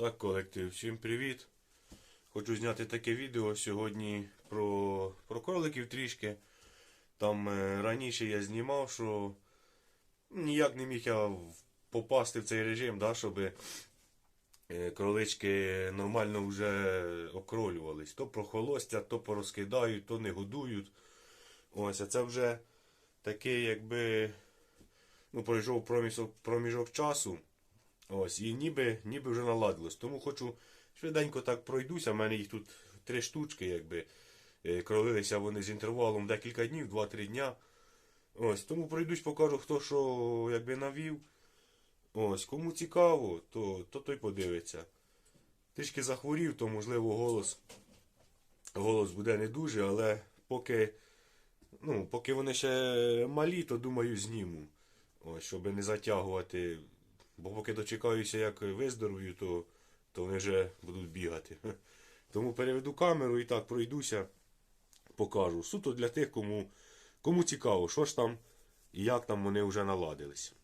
Так, колектив, всім привіт. Хочу зняти таке відео сьогодні про, про кроликів трішки. Там е, раніше я знімав, що ніяк не міг я попасти в цей режим, да, щоб е, кролички нормально вже окролювались. То прохолостять, то порозкидають, то не годують. Ось, а це вже такий, якби ну, пройшов проміжок, проміжок часу. Ось, і ніби, ніби вже наладилось. Тому хочу швиденько так пройдуся. У мене їх тут три штучки, якби. Е, Кролилися вони з інтервалом декілька днів, 2-3 дня. Ось, тому пройдусь, покажу, хто що якби навів. Ось, кому цікаво, то, то той подивиться. Трішки захворів, то можливо голос. Голос буде не дуже, але поки, ну, поки вони ще малі, то думаю, зніму. Ось, щоб не затягувати. Бо поки дочекаюся, як виздоровію, то, то вони вже будуть бігати. Тому переведу камеру і так пройдуся, покажу. Суто для тих, кому, кому цікаво, що ж там і як там вони вже наладились.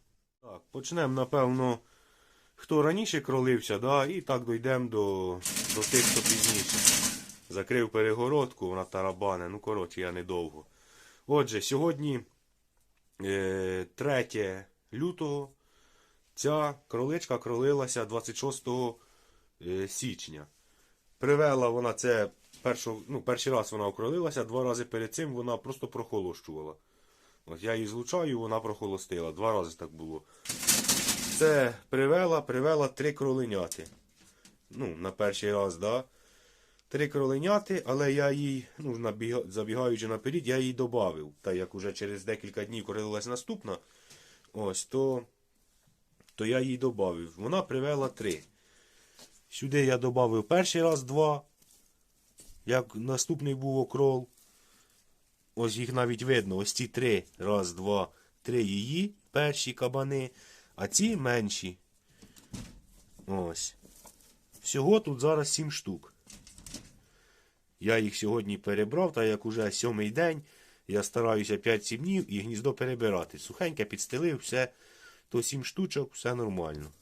Так, почнемо, напевно, хто раніше кролився, да, і так дійдемо до, до тих, хто пізніше. Закрив перегородку, вона тарабане, ну коротше, я недовго. Отже, сьогодні е, 3 лютого. Ця кроличка кролилася 26 е, січня. Привела вона це першо, ну, перший раз вона окролилася, два рази перед цим вона просто прохолощувала. От я її злучаю, вона прохолостила. Два рази так було. Це привела, привела три кроленяти. Ну, на перший раз, да. Три кроленяти, але я їй, ну, забігаючи наперед, я їй додав. Та як уже через декілька днів кролилась наступна, ось, то то я їй додав. Вона привела три. Сюди я додав перший раз два. Як наступний був окрол. Ось їх навіть видно. Ось ці три. Раз, два, три її, перші кабани, а ці менші. Ось. Всього тут зараз сім штук. Я їх сьогодні перебрав, та як уже сьомий день, я стараюся 5-7 днів і гніздо перебирати. Сухеньке підстелив, все то 7 штучок, все нормально.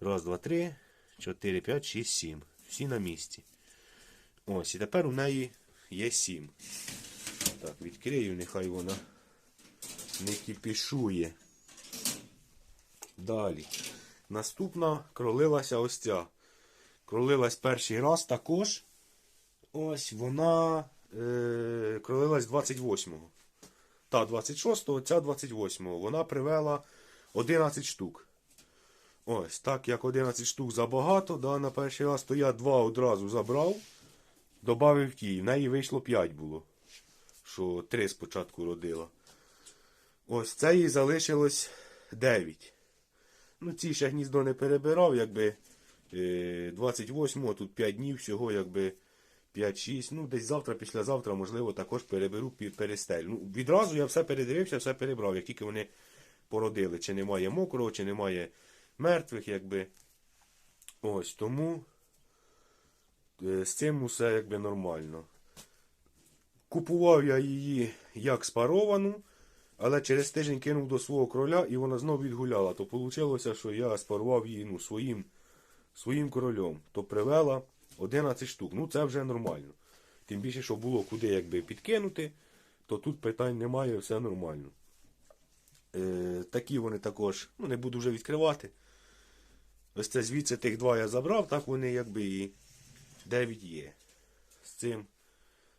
Раз, два, три, чотири, п'ять, шість, сім. Всі на місці. Ось, і тепер у неї є сім. Так, відкрию, нехай вона не кипішує. Далі. Наступна кролилася ось ця. Кролилась перший раз також. Ось вона е, кролилась 28-го. Та 26-го, ця 28-го. Вона привела 11 штук. Ось, так як 11 штук забагато, да, на перший раз, то я два одразу забрав, додав ті. В неї вийшло 5 було. Що 3 спочатку родила. Ось це їй залишилось 9. Ну, ці ще гніздо не перебирав, якби е, 28-го, тут 5 днів всього, якби 5-6. Ну, десь завтра, післязавтра, можливо, також переберу перестелю. Ну, відразу я все передивився, все перебрав, як тільки вони породили. Чи немає мокрого, чи немає мертвих, якби. Ось тому е, з цим усе якби нормально. Купував я її як спаровану, але через тиждень кинув до свого кроля і вона знов відгуляла. То вийшло, що я спарував її ну, своїм, своїм королем. То привела 11 штук. Ну це вже нормально. Тим більше, що було куди якби підкинути, то тут питань немає, все нормально. Е, такі вони також, ну не буду вже відкривати. Ось це звідси тих два я забрав, так вони якби і 9 є. З цим,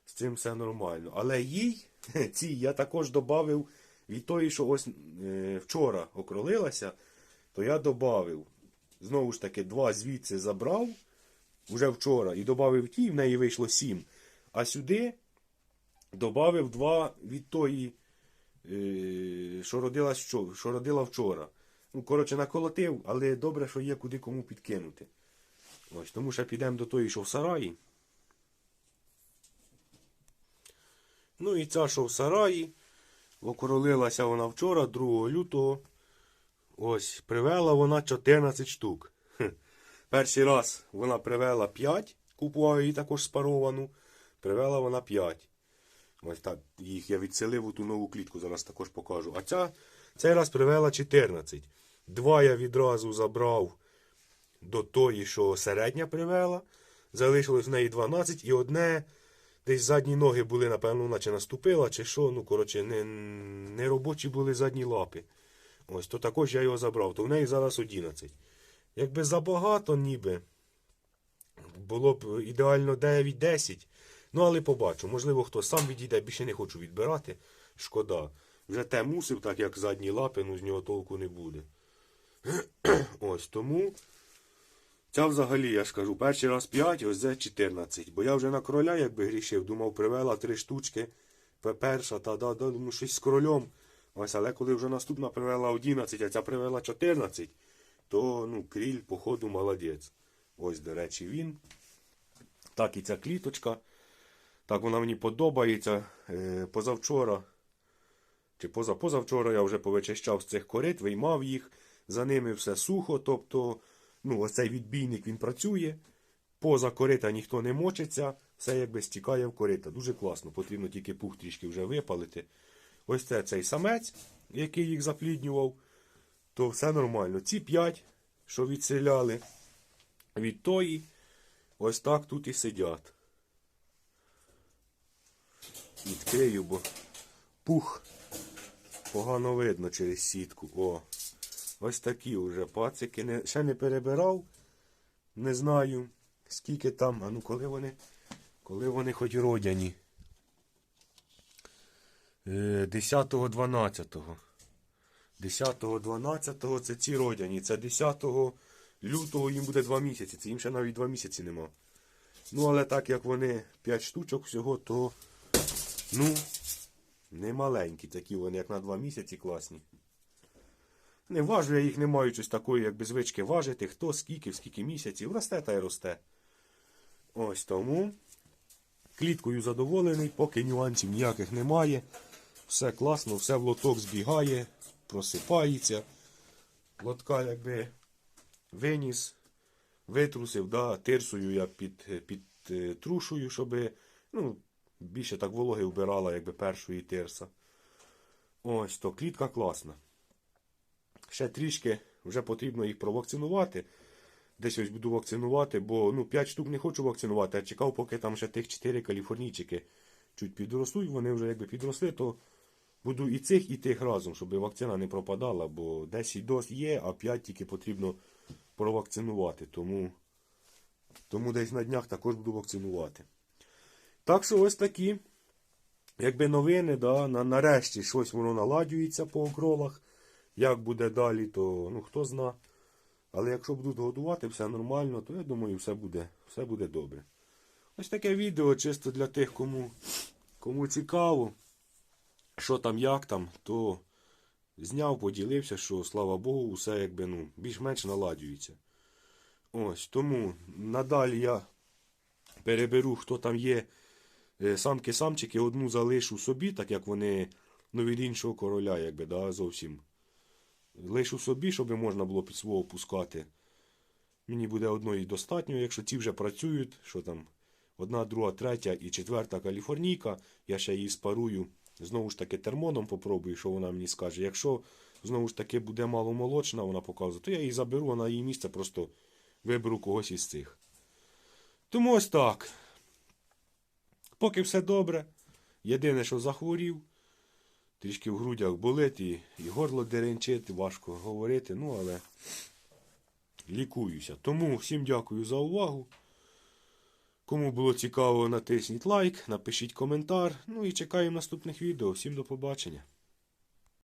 з цим все нормально. Але їй, цій я також додав від тої, що ось е, вчора окролилася, то я додав. Знову ж таки, два звідси забрав уже вчора і додав ті, в неї вийшло 7. А сюди додав два від тої, що, родилась вчора, що родила вчора. Ну, коротше, наколотив, але добре, що є куди кому підкинути. Ось, тому ще підемо до тої, що в сараї. Ну і ця, що в сараї, окоролилася вона вчора, 2 лютого. Ось, привела вона 14 штук. Перший раз вона привела 5, купував її також спаровану. Привела вона 5. Ось так, їх я відселив у ту нову клітку, зараз також покажу. А ця цей раз привела 14. Два я відразу забрав до тої, що середня привела. Залишилось в неї 12 і одне. Десь задні ноги були, напевно, наче наступила, чи що. Ну, коротше, не, не робочі були задні лапи. Ось, то також я його забрав. То в неї зараз 11. Якби забагато, ніби. Було б ідеально 9-10. Ну, але побачу. Можливо, хто сам відійде, більше не хочу відбирати. Шкода. Вже те мусив, так як задні лапи, ну з нього толку не буде. Ось тому. Ця взагалі, я ж кажу, перший раз 5, ось це 14. Бо я вже на короля, якби грішив, думав, привела три штучки. Пе- Перша, та да, да, думаю, щось з королем. Ось, але коли вже наступна привела 11, а ця привела 14, то ну, кріль, походу, молодець. Ось, до речі, він. Так і ця кліточка. Так вона мені подобається. Е, позавчора, чи поза позавчора я вже повичищав з цих корит, виймав їх. За ними все сухо. Тобто, ну, ось цей відбійник він працює. Поза корита ніхто не мочиться, все якби стікає в корита. Дуже класно. Потрібно тільки пух трішки вже випалити. Ось це цей самець, який їх запліднював. То все нормально. Ці п'ять, що відселяли від тої, ось так тут і сидять. Відкрию, бо пух погано видно через сітку. О, ось такі вже пацики. Не, ще не перебирав. Не знаю, скільки там. А ну коли вони. Коли вони хоч родяні. Е, 10-12. 10-12 це ці родяні. Це 10 лютого їм буде 2 місяці. Це їм ще навіть 2 місяці нема. Ну, але так як вони 5 штучок всього, то ну, не маленькі такі вони, як на 2 місяці класні. Не важу, я їх не маю щось такої, якби звички важити, хто скільки, в скільки місяців. Росте та й росте. Ось тому. Кліткою задоволений, поки нюансів ніяких немає. Все класно, все в лоток збігає, просипається. Лотка якби виніс, витрусив, да, тирсою я під, під е, трушою, щоб ну, більше так вологи вбирала, якби першої тирса. Ось то клітка класна. Ще трішки вже потрібно їх провакцинувати. Десь ось буду вакцинувати, бо ну, 5 штук не хочу вакцинувати, а чекав, поки там ще тих 4 каліфорнійчики чуть підростуть. Вони вже якби підросли, то буду і цих, і тих разом, щоб вакцина не пропадала, бо 10 доз є, а 5 тільки потрібно провакцинувати. Тому, тому десь на днях також буду вакцинувати. Так що ось такі. Якби новини, да, на, нарешті щось воно наладюється по окролах. Як буде далі, то ну хто зна. Але якщо будуть годувати все нормально, то я думаю, все буде, все буде добре. Ось таке відео чисто для тих, кому, кому цікаво, що там, як там, то зняв, поділився, що слава Богу, все якби ну, більш-менш наладюється. Ось, тому надалі я переберу, хто там є. Е, Самки-самчики одну залишу собі, так як вони ну, від іншого короля, якби, да, зовсім. Лишу собі, щоб можна було під свого пускати. Мені буде одної достатньо, якщо ці вже працюють, що там одна, друга, третя і четверта каліфорнійка, я ще її спарую. Знову ж таки термоном попробую, що вона мені скаже. Якщо знову ж таки буде маломолочна, вона показує, то я її заберу, а на її місце просто виберу когось із цих. Тому ось так. Поки все добре. Єдине, що захворів. Трішки в грудях болить і, і горло деренчить, важко говорити, ну але лікуюся. Тому всім дякую за увагу. Кому було цікаво, натисніть лайк, напишіть коментар. Ну і чекаємо наступних відео. Всім до побачення.